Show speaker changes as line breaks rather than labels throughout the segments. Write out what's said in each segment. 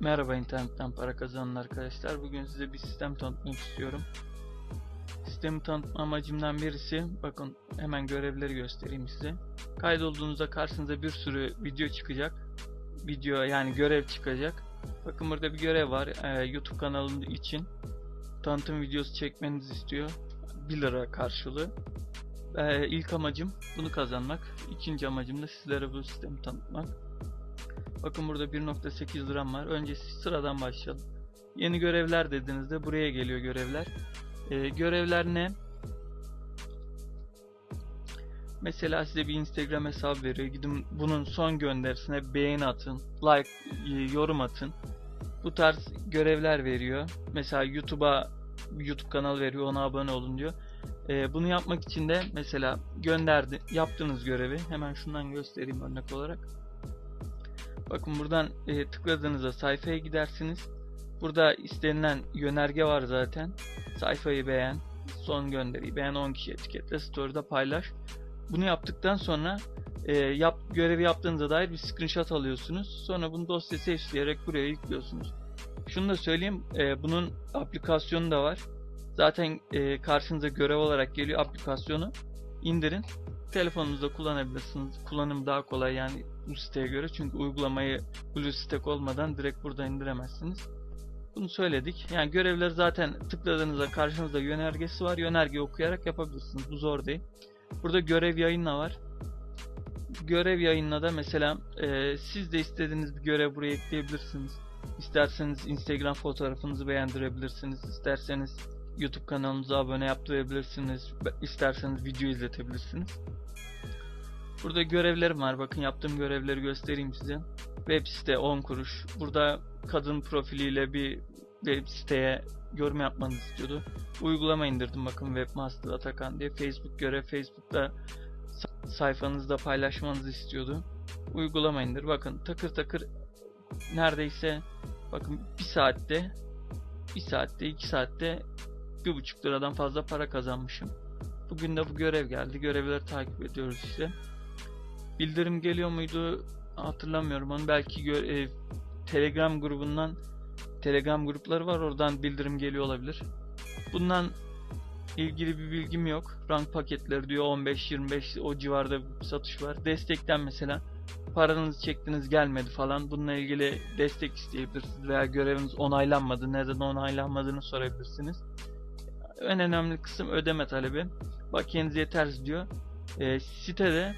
Merhaba internetten para kazanan arkadaşlar. Bugün size bir sistem tanıtmak istiyorum. Sistemi tanıtma amacımdan birisi, bakın hemen görevleri göstereyim size. Kaydolduğunuzda karşınıza bir sürü video çıkacak. Video yani görev çıkacak. Bakın burada bir görev var. Ee, YouTube kanalım için tanıtım videosu çekmenizi istiyor. 1 lira karşılığı. Ee, ilk amacım bunu kazanmak. İkinci amacım da sizlere bu sistemi tanıtmak. Bakın burada 1.8 liram var. Önce sıradan başlayalım. Yeni görevler dediğinizde buraya geliyor görevler. Ee, görevler ne? Mesela size bir Instagram hesabı veriyor. Gidin bunun son gönderisine beğeni atın, like, e, yorum atın. Bu tarz görevler veriyor. Mesela YouTube'a YouTube kanal veriyor, ona abone olun diyor. Ee, bunu yapmak için de mesela gönderdi, yaptığınız görevi hemen şundan göstereyim örnek olarak. Bakın buradan e, tıkladığınızda sayfaya gidersiniz. Burada istenilen yönerge var zaten. Sayfayı beğen, son gönderiyi beğen 10 kişi etiketle, story'da paylaş. Bunu yaptıktan sonra e, yap, görevi yaptığınıza dair bir screenshot alıyorsunuz. Sonra bunu dosya seçleyerek buraya yüklüyorsunuz. Şunu da söyleyeyim, e, bunun aplikasyonu da var. Zaten e, karşınıza görev olarak geliyor aplikasyonu. İndirin. Telefonunuzda kullanabilirsiniz. Kullanım daha kolay yani bu siteye göre. Çünkü uygulamayı BlueStack olmadan direkt burada indiremezsiniz. Bunu söyledik. Yani görevleri zaten tıkladığınızda karşınızda yönergesi var. Yönergeyi okuyarak yapabilirsiniz. Bu zor değil. Burada görev yayınla var. Görev yayınla da mesela e, siz de istediğiniz bir görev buraya ekleyebilirsiniz. İsterseniz Instagram fotoğrafınızı beğendirebilirsiniz. İsterseniz YouTube kanalımıza abone yaptırabilirsiniz. İsterseniz video izletebilirsiniz. Burada görevlerim var. Bakın yaptığım görevleri göstereyim size. Web site 10 kuruş. Burada kadın profiliyle bir web siteye yorum yapmanızı istiyordu. Uygulama indirdim bakın Webmaster Atakan diye. Facebook görev Facebook'ta sayfanızda paylaşmanızı istiyordu. Uygulama indir. Bakın takır takır neredeyse bakın bir saatte bir saatte iki saatte bir buçuk liradan fazla para kazanmışım. Bugün de bu görev geldi. Görevleri takip ediyoruz işte. Bildirim geliyor muydu hatırlamıyorum onu. Belki e, Telegram grubundan Telegram grupları var oradan bildirim geliyor olabilir. Bundan ilgili bir bilgim yok. Rank paketleri diyor 15-25 o civarda satış var. Destekten mesela paranızı çektiniz gelmedi falan. Bununla ilgili destek isteyebilirsiniz veya göreviniz onaylanmadı. Neden onaylanmadığını sorabilirsiniz. En önemli kısım ödeme talebi. Bakiyeniz yetersiz diyor. E, sitede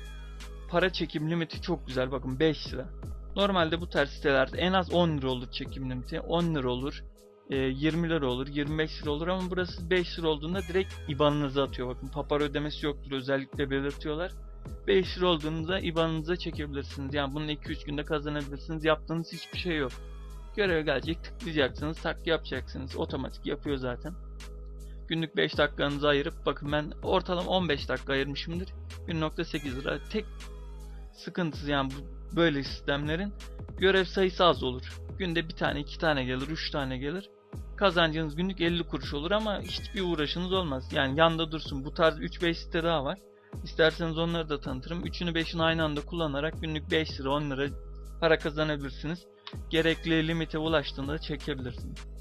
para çekim limiti çok güzel. Bakın 5 lira. Normalde bu tarz sitelerde en az 10 lira olur çekim limiti. 10 lira olur. 20 lira olur, 25 lira olur ama burası 5 lira olduğunda direkt IBAN'ınıza atıyor. Bakın papar ödemesi yoktur özellikle belirtiyorlar. 5 lira olduğunda IBAN'ınıza çekebilirsiniz. Yani bunu 2-3 günde kazanabilirsiniz. Yaptığınız hiçbir şey yok. Görev gelecek tıklayacaksınız, tak yapacaksınız. Otomatik yapıyor zaten. Günlük 5 dakikanızı ayırıp bakın ben ortalama 15 dakika ayırmışımdır. 1.8 lira. Tek sıkıntısı yani bu, böyle sistemlerin görev sayısı az olur. Günde bir tane, iki tane gelir, üç tane gelir. Kazancınız günlük 50 kuruş olur ama hiçbir uğraşınız olmaz. Yani yanda dursun. Bu tarz 3-5 site daha var. İsterseniz onları da tanıtırım. Üçünü 5'ini aynı anda kullanarak günlük 5 lira 10 lira para kazanabilirsiniz. Gerekli limite ulaştığında çekebilirsiniz.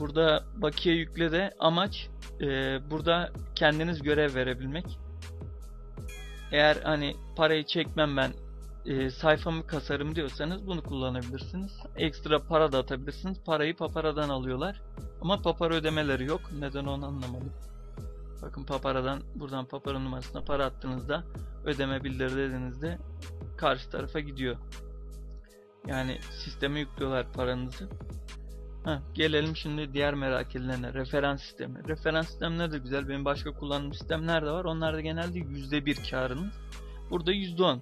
Burada bakiye yükle de amaç e, burada kendiniz görev verebilmek. Eğer hani parayı çekmem ben e, sayfamı kasarım diyorsanız bunu kullanabilirsiniz. Ekstra para da atabilirsiniz. Parayı paparadan alıyorlar. Ama papara ödemeleri yok. Neden onu anlamadım. Bakın paparadan buradan papara numarasına para attığınızda ödeme bildir dediğinizde karşı tarafa gidiyor. Yani sisteme yüklüyorlar paranızı. Heh, gelelim şimdi diğer merak edilenler. Referans sistemi. Referans sistemleri de güzel. Benim başka kullandığım sistemler de var. Onlarda genelde %1 karınız. Burada %10.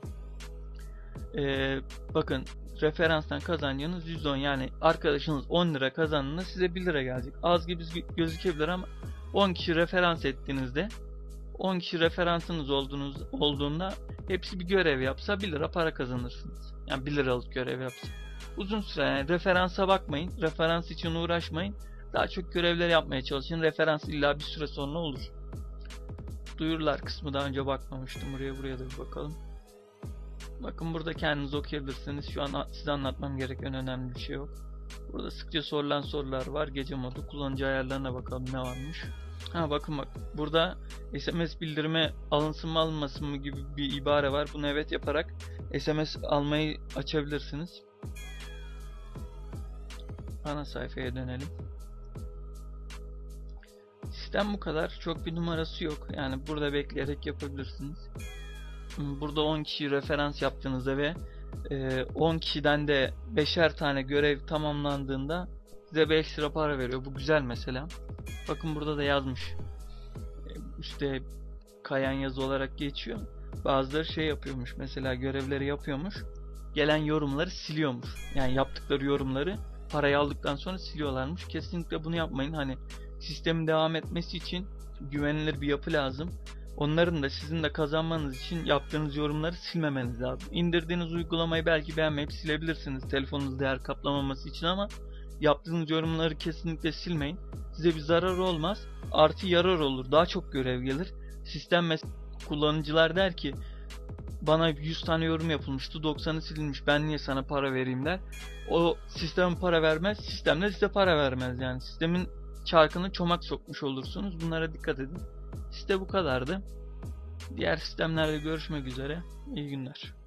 Ee, bakın referanstan kazancınız %10 yani arkadaşınız 10 lira kazandığında size 1 lira gelecek. Az gibi gözükebilir ama 10 kişi referans ettiğinizde 10 kişi referansınız olduğunuz olduğunda hepsi bir görev yapsa 1 lira para kazanırsınız. Yani 1 liralık görev yapsa. Uzun süre yani referansa bakmayın. Referans için uğraşmayın. Daha çok görevler yapmaya çalışın. Referans illa bir süre sonra olur. Duyurular kısmı daha önce bakmamıştım. Buraya buraya da bir bakalım. Bakın burada kendiniz okuyabilirsiniz. Şu an size anlatmam gereken önemli bir şey yok. Burada sıkça sorulan sorular var. Gece modu kullanıcı ayarlarına bakalım ne varmış. Ha bakın bak burada SMS bildirimi alınsın mı alınmasın mı gibi bir ibare var. Bunu evet yaparak SMS almayı açabilirsiniz. Ana sayfaya dönelim. Sistem bu kadar. Çok bir numarası yok. Yani burada bekleyerek yapabilirsiniz. Burada 10 kişi referans yaptığınızda ve e, 10 kişiden de 5'er tane görev tamamlandığında size bir ekstra para veriyor. Bu güzel mesela. Bakın burada da yazmış. E, Üste kayan yazı olarak geçiyor. Bazıları şey yapıyormuş. Mesela görevleri yapıyormuş. Gelen yorumları siliyormuş. Yani yaptıkları yorumları parayı aldıktan sonra siliyorlarmış. Kesinlikle bunu yapmayın. Hani sistemin devam etmesi için güvenilir bir yapı lazım. Onların da sizin de kazanmanız için yaptığınız yorumları silmemeniz lazım. İndirdiğiniz uygulamayı belki beğenmeyip silebilirsiniz telefonunuz değer kaplamaması için ama yaptığınız yorumları kesinlikle silmeyin. Size bir zarar olmaz. Artı yarar olur. Daha çok görev gelir. Sistem kullanıcılar der ki bana 100 tane yorum yapılmıştı 90'ı silinmiş ben niye sana para vereyim der. O sistem para vermez. Sistem de size para vermez yani. Sistemin çarkını çomak sokmuş olursunuz. Bunlara dikkat edin. Site bu kadardı. Diğer sistemlerde görüşmek üzere. İyi günler.